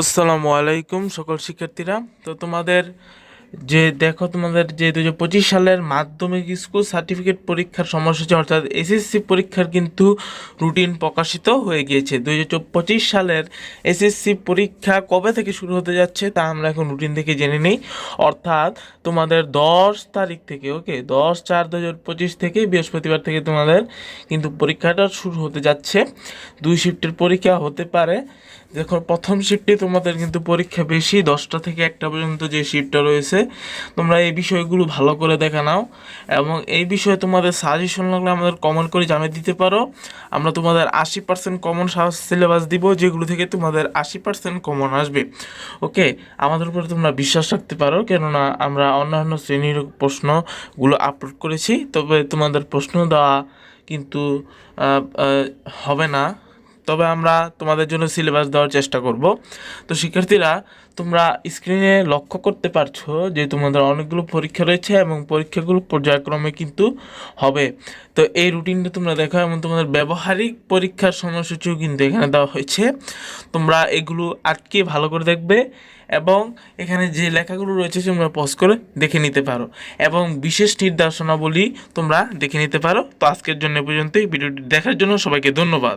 আসসালামু আলাইকুম সকল শিক্ষার্থীরা। তো তোমাদের যে দেখো তোমাদের যে দু পঁচিশ সালের মাধ্যমিক স্কুল সার্টিফিকেট পরীক্ষার সময়সূচি, অর্থাৎ এসএসসি পরীক্ষার কিন্তু রুটিন প্রকাশিত হয়ে গিয়েছে। দু পঁচিশ সালের এসএসসি পরীক্ষা কবে থেকে শুরু হতে যাচ্ছে তা আমরা এখন রুটিন থেকে জেনে নিই। অর্থাৎ তোমাদের দশ তারিখ থেকে ওকে দশ চার দু হাজার পঁচিশ থেকে বৃহস্পতিবার থেকে তোমাদের কিন্তু পরীক্ষাটা শুরু হতে যাচ্ছে। দুই শিফটের পরীক্ষা হতে পারে। দেখো, প্রথম শিফটে তোমাদের কিন্তু পরীক্ষা বেশি, দশটা থেকে একটা পর্যন্ত যে শিফটটা রয়েছে তোমরা এই বিষয়গুলো ভালো করে দেখে নাও এবং এই বিষয়ে তোমাদের সাজেশন লাগলে আমাদের কমেন্ট করে জানিয়ে দিতে পারো। আমরা তোমাদের আশি পার্সেন্ট কমন সিলেবাস দিব, যেগুলো থেকে তোমাদের আশি পার্সেন্ট কমন আসবে। ওকে আমাদের উপরে তোমরা বিশ্বাস রাখতে পারো, কেননা আমরা অন্যান্য শ্রেণির প্রশ্নগুলো আপলোড করেছি, তবে তোমাদের প্রশ্ন দেওয়া কিন্তু হবে না। তবে আমরা তোমাদের জন্য সিলেবাস দেওয়ার চেষ্টা করব। তো শিক্ষার্থীরা, তোমরা স্ক্রিনে লক্ষ্য করতে পারছ যে তোমাদের অনেকগুলো পরীক্ষা রয়েছে এবং পরীক্ষাগুলো পর্যায়ক্রমে কিন্তু হবে। তো এই রুটিনটা তোমরা দেখো এবং তোমাদের ব্যবহারিক পরীক্ষার সময়সূচিও কিন্তু এখানে দেওয়া হয়েছে। তোমরা এগুলো আটকে ভালো করে দেখবে এবং এখানে যে লেখাগুলো রয়েছে তোমরা পজ করে দেখে নিতে পারো এবং বিশেষ নির্দেশনাবলী তোমরা দেখে নিতে পারো। তো আজকের জন্য পর্যন্তই। ভিডিওটি দেখার জন্য সবাইকে ধন্যবাদ।